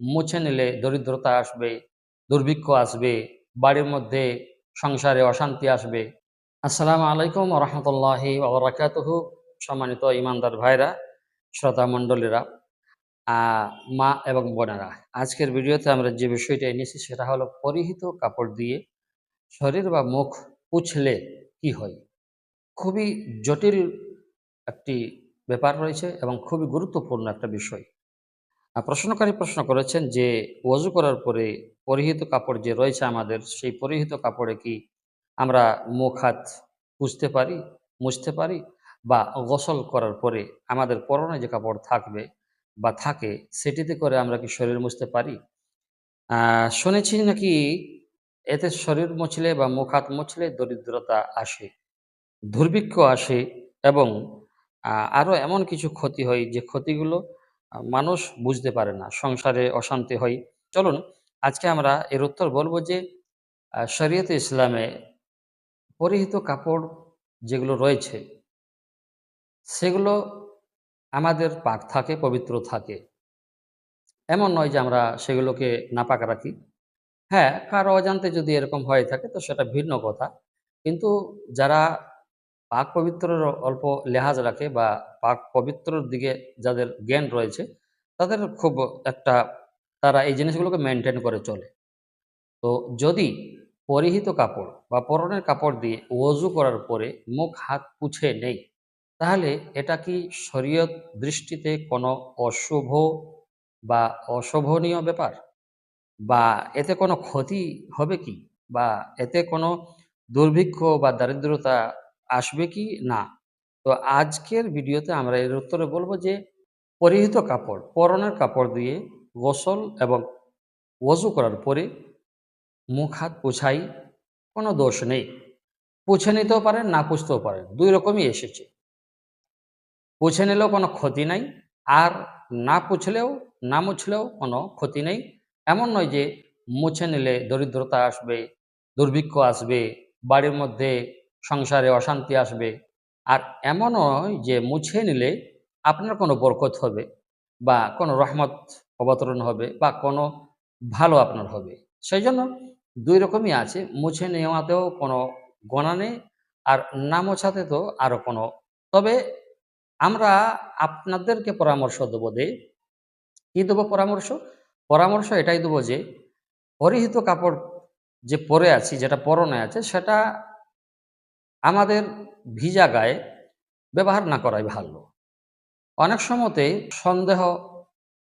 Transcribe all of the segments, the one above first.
মুছে নিলে দরিদ্রতা আসবে, দুর্ভিক্ষ আসবে, বাড়ির মধ্যে সংসারে অশান্তি আসবে। আসসালামু আলাইকুম রহমতুল্লাহি ওবরাকাতুহু সম্মানিত ইমানদার ভাইরা, শ্রোতা মণ্ডলীরা মা এবং বোনেরা, আজকের ভিডিওতে আমরা যে বিষয়টা এনেছি সেটা হলো পরিহিত কাপড় দিয়ে শরীর বা মুখ পুছলে কি হয়। খুবই জটিল একটি ব্যাপার রয়েছে এবং খুবই গুরুত্বপূর্ণ একটা বিষয়। প্রশ্নকারী প্রশ্ন করেছেন যে ওযু করার পরে পরিহিত কাপড় যে রয়েছে আমাদের, সেই পরিহিত কাপড়ে কি আমরা মুখ, হাত পুছতে পারি, মুছতে পারি? বা গোসল করার পরে আমাদের পরনে যে কাপড় থাকবে বা থাকে, সেটিতে করে আমরা কি শরীর মুছতে পারি? শুনেছি নাকি এতে শরীর মুছলে বা মুখ, হাত মুছলে দরিদ্রতা আসে, দুর্ভিক্ষ আসে এবং আরও এমন কিছু ক্ষতি হয় যে ক্ষতিগুলো মানুষ বুঝতে পারে না, সংসারে অশান্তি হয়। চলুন, আজকে আমরা এর উত্তর বলব যে শরীয়তে ইসলামে পরিহিত কাপড় যেগুলো রয়েছে, সেগুলো আমাদের পাক থাকে, পবিত্র থাকে। এমন নয় যে আমরা সেগুলোকে নাপাক রাখি। হ্যাঁ কারও অজান্তে যদি এরকম হয়ে থাকে, তো সেটা ভিন্ন কথা। কিন্তু যারা পাক পবিত্রের অল্প লেহাজ রাখে বা পাক পবিত্রর দিকে যাদের জ্ঞান রয়েছে, তাদের খুব একটা তারা এই জিনিসগুলোকে মেনটেন করে চলে। তো যদি পরিহিত কাপড় বা পরনের কাপড় দিয়ে ওজু করার পরে মুখ, হাত পুছে নেই, তাহলে এটা কি শরীয়ত দৃষ্টিতে কোনো অশুভ বা অশোভনীয় ব্যাপার? বা এতে কোনো ক্ষতি হবে কি? বা এতে কোনো দুর্ভিক্ষ বা দারিদ্রতা আসবে কি? না। তো আজকের ভিডিওতে আমরা এর উত্তরে বলব যে পরিহিত কাপড়, পরনের কাপড় দিয়ে গোসল এবং ওজু করার পরে মুখ, হাত পোছাই, কোনো দোষ নেই। পুছে নিতেও পারেন, না পুছতেও পারেন, দুই রকমই এসেছে। পুছে নিলেও কোনো ক্ষতি নাই, আর না পুছলেও, না মুছলেও কোনো ক্ষতি নেই। এমন নয় যে মুছে নিলে দরিদ্রতা আসবে, দুর্ভিক্ষ আসবে, বাড়ির মধ্যে সংসারে অশান্তি আসবে। আর এমন নয় যে মুছে নিলে আপনার কোনো বরকত হবে বা কোনো রহমত অবতরণ হবে বা কোনো ভালো আপনার হবে। সেই জন্য দুই রকমই আছে, মুছে নেওয়াতেও কোনো গণা নেই আর না মোছাতে তো আরও কোনো। তবে আমরা আপনাদেরকে পরামর্শ দেবো দে কি দেবো পরামর্শ? পরামর্শ এটাই দেবো যে পরিহিত কাপড় যে পরে আছি, যেটা পরনে আছে, সেটা আমাদের ভিজা গায়ে ব্যবহার না করাই ভালো। অনেক সময়তে সন্দেহ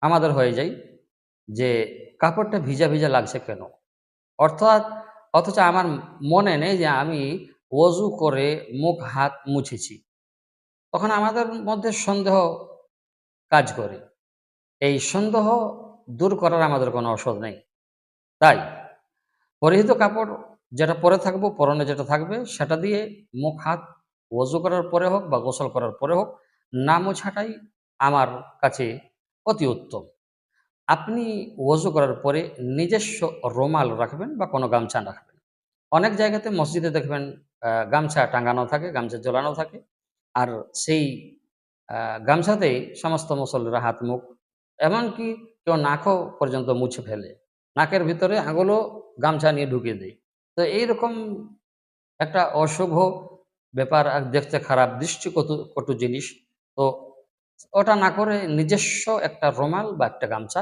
আমাদের হয়ে যায় যে, কাপড়টা ভিজা ভিজা লাগছে কেন? অর্থাৎ, অথচ আমার মনে নেই যে, আমি ওজু করে মুখ, হাত মুছেছি। তখন আমাদের মধ্যে সন্দেহ কাজ করে। এই সন্দেহ দূর করার আমাদের কোনো ঔষধ নেই। তাই, পরিহিত কাপড় যেটা পরে থাকব, পরনে যেটা থাকবে, সেটা দিয়ে মুখ, হাত ওজু করার পরে হোক বা গোসল করার পরে হোক, না মোছাটাই আমার কাছে অতি উত্তম। আপনি ওজু করার পরে নিজস্ব রোমাল রাখবেন বা কোনো গামছা রাখবেন। অনেক জায়গাতে মসজিদে দেখবেন গামছা টাঙানো থাকে, গামছা ঝোলানো থাকে, আর সেই গামছাতেই সমস্ত মুসল্লিরা হাত, মুখ, এমনকি কেউ নাকও পর্যন্ত মুছে ফেলে। নাকের ভিতরে আঙুলও গামছা নিয়ে ঢুকিয়ে দেয়। তো এইরকম একটা অশুভ ব্যাপার দেখতে খারাপ দৃষ্টি কত কটু জিনিস। তো ওটা না করে নিজস্ব একটা রুমাল বা একটা গামছা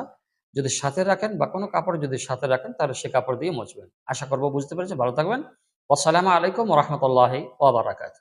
যদি সাথে রাখেন বা কোনো কাপড় যদি সাথে রাখেন তাহলে সে কাপড় দিয়ে মুছবেন আশা করব বুঝতে পেরেছি ভালো থাকবেন। আসসালামু আলাইকুম রহমতুল্লাহ ওবরাকাত